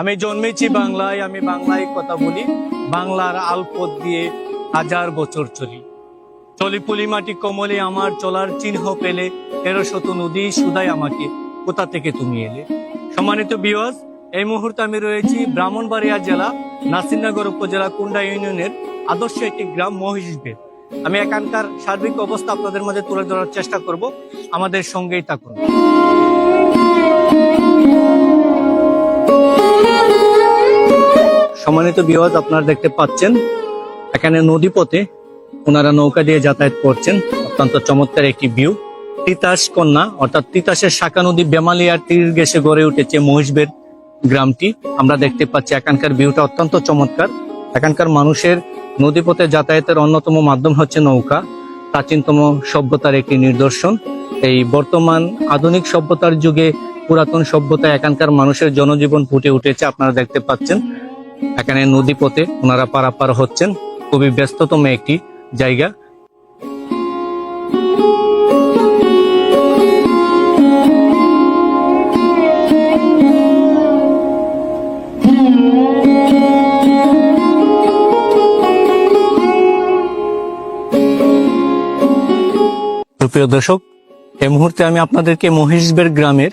আমি জন্মেছি বাংলায়, আমি বাংলায় কথা বলি, বাংলার আলপথ দিয়ে হাজার বছর চলি। চলি পুলি মাটি কমলে, আমার চলার চিহ্ন পেলে তেরো শত নদী সুদাই আমাকে, কোথা থেকে তুমি এলে? সম্মানিত বিওয়াজ এই মুহূর্তে আমি রয়েছি ব্রাহ্মণবাড়িয়া জেলা, নাসিরনগর উপজেলা কুন্ডা ইউনিয়নের আদর্শ একটি গ্রাম মহিষবেদ আমি এখানকার সার্বিক অবস্থা আপনাদের মাঝে তুলে ধরার চেষ্টা করব, আমাদের সঙ্গেই থাকুন। সম্মানিত বিওয়াজ আপনারা দেখতে পাচ্ছেন, এখানে নদীপথে ওনারা নৌকা দিয়ে যাতায়াত করছেন। অত্যন্ত চমৎকার একটি ভিউ। তিতাস কন্যা, অর্থাৎ তিতাসের শাখা নদী বেমালিয়ার তীর গেছে গড়ে উঠেছে মহিষবের গ্রামটি। আমরা দেখতে পাচ্ছি এখানকার ভিউটা অত্যন্ত চমৎকার। এখানকার মানুষের নদীপথে যাতায়াতের অন্যতম মাধ্যম হচ্ছে নৌকা। প্রাচীনতম সভ্যতার একটি নিদর্শন। এই বর্তমান আধুনিক সভ্যতার যুগে পুরাতন সভ্যতা এখানকার মানুষের জনজীবন ফুটে উঠেছে, আপনারা দেখতে পাচ্ছেন। এখানে নদীপথে ওনারা পারাপার হচ্ছেন। খুবই ব্যস্ততম একটি জায়গা। প্রিয় দর্শক, এই মুহূর্তে আমি আপনাদেরকে মহিষবের গ্রামের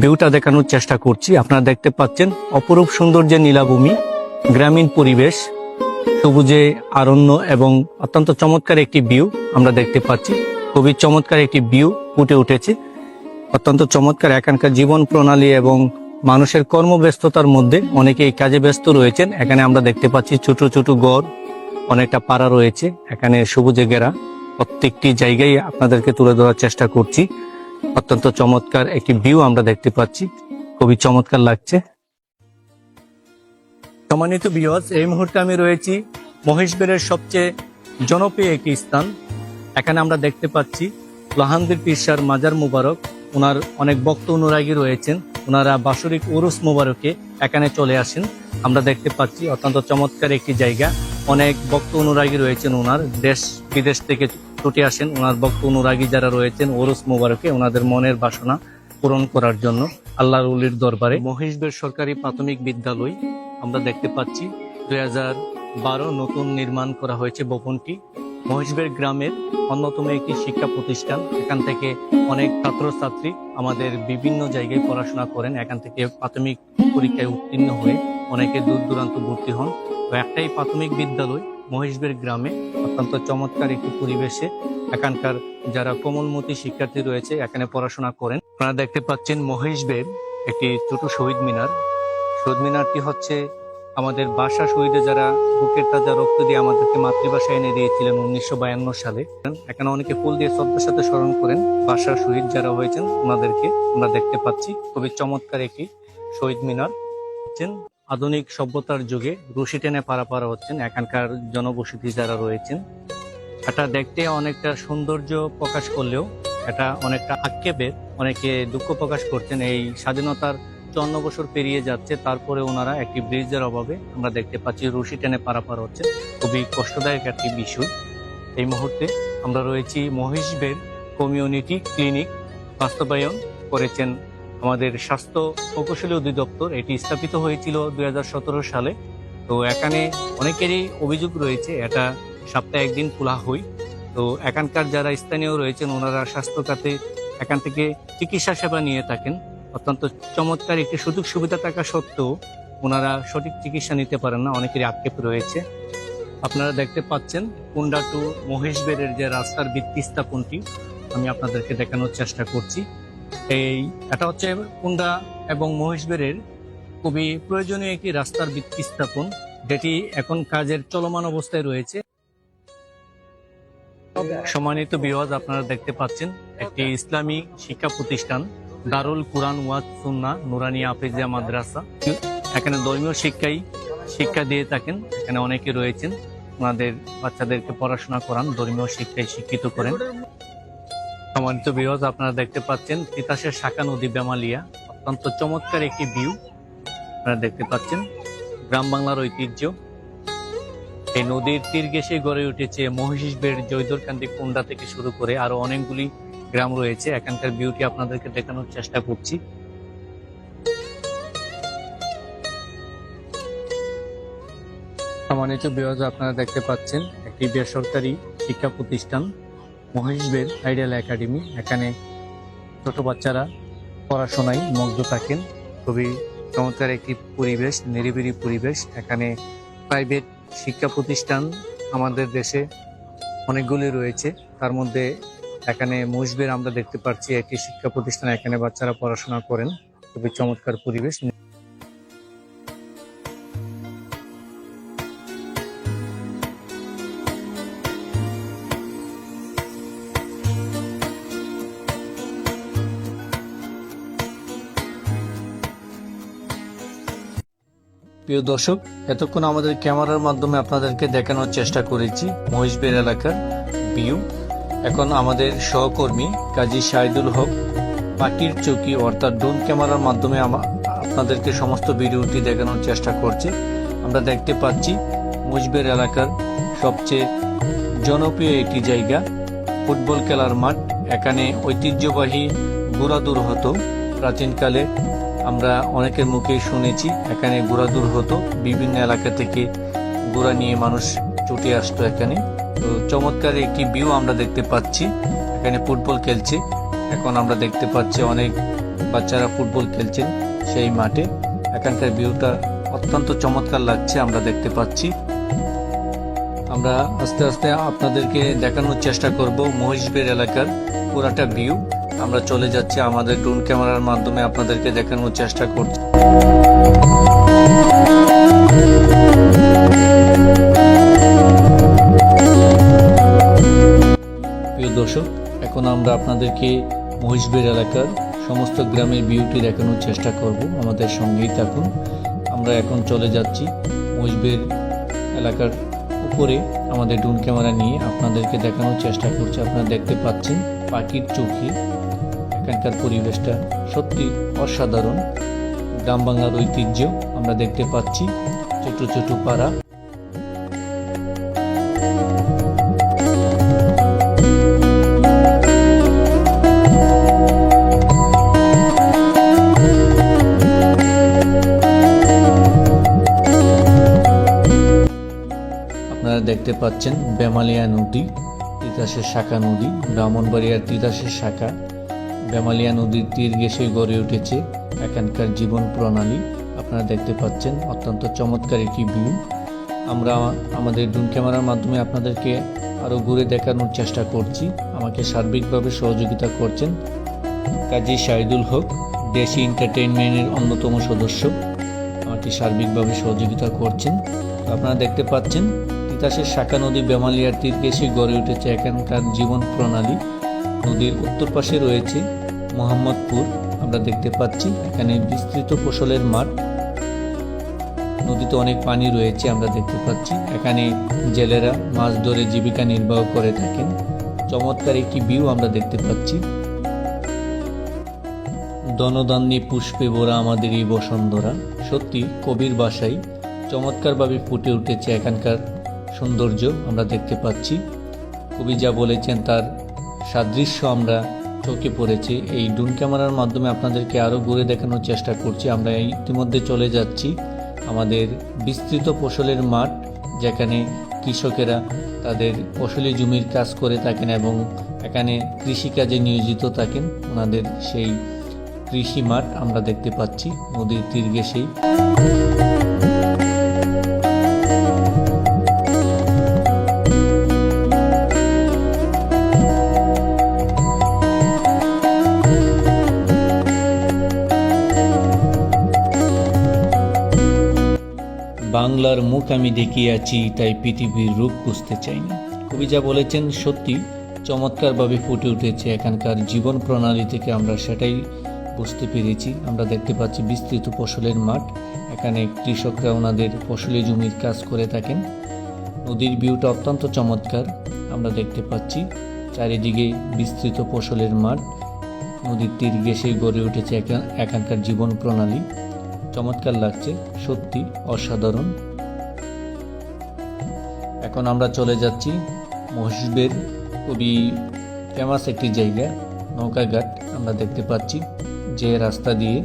ভিউটা দেখানোর চেষ্টা করছি। আপনারা দেখতে পাচ্ছেন অপরূপ সৌন্দর্যের নীলাভূমি, গ্রামীণ পরিবেশ, সবুজে আরণ্য এবং অত্যন্ত চমৎকার একটি ভিউ আমরা দেখতে পাচ্ছি। খুবই চমৎকার একটি ভিউ ফুটে উঠেছে। অত্যন্ত চমৎকার এখানকার জীবন প্রণালী এবং মানুষের কর্মব্যস্ততার মধ্যে অনেকে এই কাজে ব্যস্ত রয়েছেন। এখানে আমরা দেখতে পাচ্ছি ছোট ছোট গড়, অনেকটা পাড়া রয়েছে। এখানে সবুজে ঘেরা প্রত্যেকটি জায়গায় আপনাদেরকে তুলে ধরার চেষ্টা করছি। অত্যন্ত চমৎকার একটি ভিউ আমরা দেখতে পাচ্ছি। খুবই চমৎকার লাগছে। সম্মানিত বিয়স এই মুহূর্তে আমি রয়েছি মহেশবেরের সবচেয়ে জনপ্রিয় একটি স্থান। এখানে আমরা দেখতে পাচ্ছি লোহান্দির পিসার মাজার মুবারক। ওনার অনেক ভক্ত অনুরাগী রয়েছেন। ওনারা বাসরিক উরুস মুবারকে এখানে চলে আসেন। আমরা দেখতে পাচ্ছি অত্যন্ত চমৎকার একটি জায়গা। অনেক ভক্ত অনুরাগী রয়েছেন ওনার দেশ, বিদেশ থেকে ছুটে আসেন ওনার ভক্ত অনুরাগী যারা রয়েছেন, ওরস মুবারকে ওনাদের মনের বাসনা পূরণ করার জন্য আল্লাহর উলির দরবারে। মহিষবের সরকারি প্রাথমিক বিদ্যালয় আমরা দেখতে পাচ্ছি, দুই বারো নতুন নির্মাণ করা হয়েছে ভবনটি। মহিষবের গ্রামের অন্যতম একটি শিক্ষা প্রতিষ্ঠান। এখান থেকে অনেক ছাত্রছাত্রী আমাদের বিভিন্ন জায়গায় পড়াশোনা করেন। এখান থেকে প্রাথমিক পরীক্ষায় উত্তীর্ণ হয়ে অনেকে দূর দূরান্ত ভর্তি হন। তো একটাই প্রাথমিক বিদ্যালয় মহেশবের গ্রামে অত্যন্ত চমৎকার একটি পরিবেশে এখানকার যারা কোমলমতি শিক্ষার্থী রয়েছে, এখানে পড়াশোনা করেন। আপনারা দেখতে পাচ্ছেন মহেশবের একটি ছোট শহীদ মিনার। শহীদ মিনারটি হচ্ছে আমাদের বাসা শহীদে যারা বুকের তাজা রক্ত দিয়ে আমাদেরকে মাতৃভাষা এনে দিয়েছিলেন উনিশশো বায়ান্ন সালে। এখানে অনেকে ফুল দিয়ে শ্রদ্ধার সাথে স্মরণ করেন। বাসা শহীদ যারা হয়েছেন, ওনাদেরকে আমরা দেখতে পাচ্ছি। খুবই চমৎকার একটি শহীদ মিনার। হচ্ছেন আধুনিক সভ্যতার যুগে রশি টেনে পারাপার হচ্ছেন এখানকার জনবসতি যারা রয়েছেন। এটা দেখতে অনেকটা সৌন্দর্য প্রকাশ করলেও এটা অনেকটা আক্ষেপের, অনেকে দুঃখ প্রকাশ করছেন এই স্বাধীনতার চন্ন বছর পেরিয়ে যাচ্ছে, তারপরে ওনারা একটি ব্রিজের অভাবে আমরা দেখতে পাচ্ছি রশি টেনে পারাপার হচ্ছে। খুবই কষ্টদায়ক একটি বিষয়। এই মুহূর্তে আমরা রয়েছি মহিষবের কমিউনিটি ক্লিনিক, বাস্তবায়ন করেছেন আমাদের স্বাস্থ্য প্রকৌশলী অধিদপ্তর এটি স্থাপিত হয়েছিল দুই হাজার সতেরো সালে। তো এখানে অনেকেরই অভিযোগ রয়েছে, এটা সপ্তাহে একদিন খোলা হয়। তো এখানকার যারা স্থানীয় রয়েছেন, ওনারা স্বাস্থ্য খাতে এখান থেকে চিকিৎসা সেবা নিয়ে থাকেন। অত্যন্ত চমৎকার একটি সুযোগ সুবিধা থাকা সত্ত্বেও ওনারা সঠিক চিকিৎসা নিতে পারেন না, অনেকেরই আক্ষেপ রয়েছে। আপনারা দেখতে পাচ্ছেন কুন্ডা টু মহেশবেরের যে রাস্তার ভিত্তি স্থাপনটি, আমি আপনাদেরকে দেখানোর চেষ্টা করছি। এই এটা হচ্ছে কুন্ডা এবং মহেশবেরের খুবই প্রয়োজনীয় একটি রাস্তার ভিত্তি স্থাপন, যেটি এখন কাজের চলমান অবস্থায় রয়েছে। সম্মানিত বিওয়াজ আপনারা দেখতে পাচ্ছেন একটি ইসলামী শিক্ষা প্রতিষ্ঠান, দারুল কুরআন ওয়াজ সুন্না নুরানিয়া আফিজিয়া মাদ্রাসা। এখানে ধর্মীয় শিক্ষাই শিক্ষা দিয়ে থাকেন, এখানে অনেকে রয়েছেন। ওনাদের বাচ্চাদেরকে পড়াশোনা করান, ধর্মীয় শিক্ষায় শিক্ষিত করেন। সম্মানিত বিওয়াজ আপনারা দেখতে পাচ্ছেন তিতাসের শাখা নদী বেমালিয়া। অত্যন্ত চমৎকার একটি ভিউ আপনারা দেখতে পাচ্ছেন। গ্রাম বাংলার ঐতিহ্য। এই নদীর তীর ঘেসে গড়ে উঠেছে মহিষবের জৈদরকান্দি কুন্ডা থেকে শুরু করে আরও অনেকগুলি গ্রাম রয়েছে। এখানকার বিউটি আপনাদেরকে দেখানোর চেষ্টা করছি। সম্মানিত বিভাগ আপনারা দেখতে পাচ্ছেন একটি বেসরকারি শিক্ষা প্রতিষ্ঠান। মহেশবের আইডিয়াল একাডেমি। এখানে ছোট বাচ্চারা পড়াশোনায় মগ্ন থাকেন। খুবই চমৎকার একটি পরিবেশ, নিরিবিলি পরিবেশ। এখানে প্রাইভেট শিক্ষা প্রতিষ্ঠান আমাদের দেশে অনেকগুলি রয়েছে। তার মধ্যে এখানে মহিষবের আমরা দেখতে পাচ্ছি একটি শিক্ষা প্রতিষ্ঠান এখানে বাচ্চারা পড়াশোনা করেন। খুবই চমৎকার পরিবেশ। প্রিয় দর্শক, এতক্ষণ আমাদের ক্যামেরার মাধ্যমে আপনাদেরকে দেখানোর চেষ্টা করেছি মহিষবের এলাকার ভিউ এখন আমাদের সহকর্মী কাজী শাহিদুল হক পাটির চৌকি অর্থাৎ ড্রোন ক্যামেরার মাধ্যমে আপনাদেরকে সমস্ত ভিডিওটি দেখানোর চেষ্টা করছে। আমরা দেখতে পাচ্ছি মহিষবের এলাকার সবচেয়ে জনপ্রিয় একটি জায়গা, ফুটবল খেলার মাঠ। এখানে ঐতিহ্যবাহী ঘোড়াদুর হতো প্রাচীনকালে আমরা অনেকের মুখে শুনেছি, এখানে গুড়া দূর হতো, বিভিন্ন এলাকা থেকে ঘোড়া নিয়ে মানুষ ছুটে আসতো এখানে। তো চমৎকার একটি ভিউ আমরা দেখতে পাচ্ছি, এখানে ফুটবল খেলছে। এখন আমরা দেখতে পাচ্ছি অনেক বাচ্চারা ফুটবল খেলছেন সেই মাঠে। এখানকার ভিউটা অত্যন্ত চমৎকার লাগছে, আমরা দেখতে পাচ্ছি। আমরা আস্তে আস্তে আপনাদেরকে দেখানোর চেষ্টা করব মহিষবের এলাকার পুরাটা ভিউ আমরা চলে যাচ্ছি আমাদের ড্রোন ক্যামেরার মাধ্যমে আপনাদেরকে দেখানোর চেষ্টা করছি প্রিয় দর্শক, এখন আমরা আপনাদেরকে মহিষবের এলাকার সমস্ত গ্রামের বিউটি দেখানোর চেষ্টা করব। আমাদের সঙ্গেই থাকুন। আমরা এখন চলে যাচ্ছি মহিষবের এলাকার উপরে। আমাদের ড্রোন ক্যামেরা নিয়ে আপনাদেরকে দেখানোর চেষ্টা করছি। আপনারা দেখতে পাচ্ছেন পাখির চোখে এখানকার পরিবেশটা সত্যি অসাধারণ। গ্রাম বাংলার ঐতিহ্য আমরা দেখতে পাচ্ছি ছোট ছোট পাড়া। আপনারা দেখতে পাচ্ছেন বেমালিয়া নদী, তিতাসের শাখা নদী, ব্রাহ্মণবাড়িয়ার তিতাসের শাখা। বেমালিয়া নদীর তীর ঘেসে গড়ে উঠেছে এখানকার জীবন প্রণালী। আপনারা দেখতে পাচ্ছেন, অত্যন্ত চমৎকার একটি ভিউ আমরা আমাদের ড্রোন ক্যামেরার মাধ্যমে আপনাদেরকে আরও ঘুরে দেখানোর চেষ্টা করছি। আমাকে সার্বিকভাবে সহযোগিতা করছেন কাজী শাহিদুল হক, দেশি এন্টারটেইনমেন্টের অন্যতম সদস্য। আমাকে সার্বিকভাবে সহযোগিতা করছেন। আপনারা দেখতে পাচ্ছেন, তিতাসের শাখা নদী বেমালিয়ার তীর ঘেঁষে গড়ে উঠেছে এখানকার জীবন প্রণালী। নদীর উত্তর পাশে রয়েছে মোহাম্মদপুর, আমরা দেখতে পাচ্ছি এখানে বিস্তৃত ফসলের মাঠ। নদীতে অনেক পানি রয়েছে, আমরা দেখতে পাচ্ছি। এখানে জেলেরা মাছ ধরে জীবিকা নির্বাহ করে থাকেন। চমৎকার একটি ভিউ আমরা দেখতে পাচ্ছি। দনদান্নি পুষ্পে ভরা আমাদের এই বসন্তরা সত্যি কবির বাসায় চমৎকারভাবে ফুটে উঠেছে এখানকার সৌন্দর্য, আমরা দেখতে পাচ্ছি। কবি যা বলেছেন, তার সাদৃশ্য আমরা চোখে পড়েছে। এই ডুন ক্যামেরার মাধ্যমে আপনাদেরকে আরও ঘুরে দেখানোর চেষ্টা করছি। আমরা ইতিমধ্যে চলে যাচ্ছি আমাদের বিস্তৃত ফসলের মাঠ, যেখানে কৃষকেরা তাদের ফসলি জমির কাজ করে থাকেন এবং এখানে কৃষিকাজে নিয়োজিত থাকেন। ওনাদের সেই কৃষি মাঠ আমরা দেখতে পাচ্ছি, নদীর তীর ঘেঁষেই। বাংলার মুখ আমি দেখিয়াছি, তাই পৃথিবীর রূপ বুঝতে চাই না কবি যা বলেছেন সত্যি, চমৎকারভাবে ফুটে উঠেছে। এখানকার জীবন প্রণালী থেকে আমরা সেটাই বুঝতে পেরেছি। আমরা দেখতে পাচ্ছি বিস্তৃত ফসলের মাঠ। এখানে কৃষকরা ওনাদের ফসলি জমির কাজ করে থাকেন। নদীর ভিউটা অত্যন্ত চমৎকার। আমরা দেখতে পাচ্ছি চারিদিকে বিস্তৃত ফসলের মাঠ। নদীর তীর ঘেঁষে গড়ে উঠেছে এখা- এখানকার জীবন প্রণালী। চমৎকার লাগছে, সত্যি অসাধারণ। এখন আমরা চলে যাচ্ছি মহিষবের খুবই ফেমাস একটি জায়গা নৌকাঘাট আমরা দেখতে পাচ্ছি যে রাস্তা দিয়ে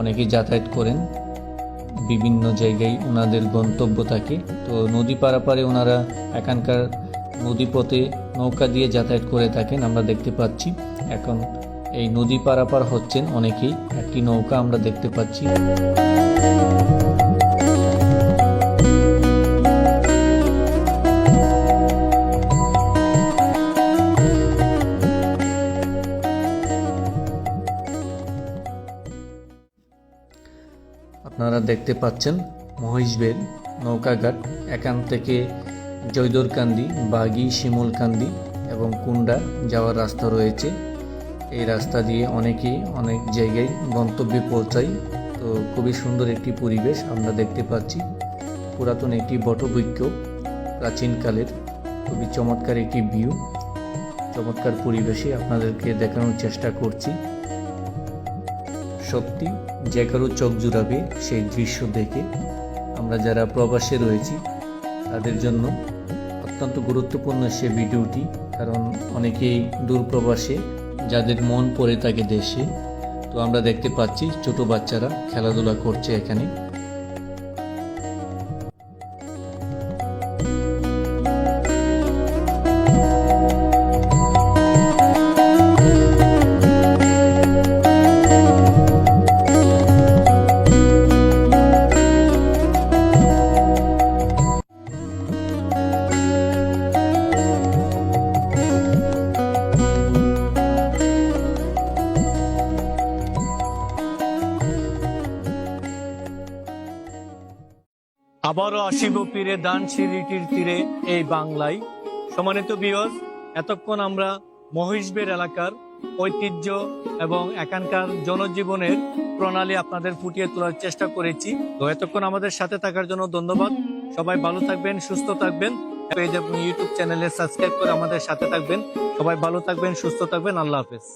অনেকেই যাতায়াত করেন, বিভিন্ন জায়গায় ওনাদের গন্তব্য থাকে। তো নদী পারাপারে ওনারা এখানকার নদীপথে নৌকা দিয়ে যাতায়াত করে থাকেন, আমরা দেখতে পাচ্ছি। এখন এই নদী পারাপার হচ্ছেন অনেকেই। একটি নৌকা আমরা দেখতে পাচ্ছি। আপনারা দেখতে পাচ্ছেন মহিষবের নৌকাঘাট এখান থেকে জয়দরকান্দি বাগি শিমুলকান্দি এবং কুন্ডা যাওয়ার রাস্তা রয়েছে। এই রাস্তা দিয়ে অনেকেই, অনেক জায়গায় গন্তব্যে পৌঁছায়। তো খুবই সুন্দর একটি পরিবেশ আমরা দেখতে পাচ্ছি। পুরাতন একটি বটবৃক্ষ প্রাচীনকালের খুবই চমৎকার একটি ভিউ চমৎকার পরিবেশে আপনাদেরকে দেখানোর চেষ্টা করছি। সত্যি, যে কারও চোখ জুড়াবে সেই দৃশ্য দেখে আমরা যারা প্রবাসে রয়েছি, তাদের জন্য অত্যন্ত গুরুত্বপূর্ণ সে ভিডিওটি কারণ অনেকেই দূর প্রবাসে যাদের মন পড়ে থাকে দেশে। তো আমরা দেখতে পাচ্ছি ছোট বাচ্চারা খেলাধুলা করছে এখানে। আবারও আসিব পীরে, দান সিঁড়িটির তীরে এই বাংলায়। সমানিত বিয়স এতক্ষণ আমরা মহিষবের এলাকার ঐতিহ্য এবং এখানকার জনজীবনের প্রণালী আপনাদের ফুটিয়ে তোলার চেষ্টা করেছি। তো এতক্ষণ আমাদের সাথে থাকার জন্য ধন্যবাদ। সবাই ভালো থাকবেন, সুস্থ থাকবেন। ইউটিউব চ্যানেলে সাবস্ক্রাইব করে আমাদের সাথে থাকবেন। সবাই ভালো থাকবেন, সুস্থ থাকবেন। আল্লাহ হাফেজ।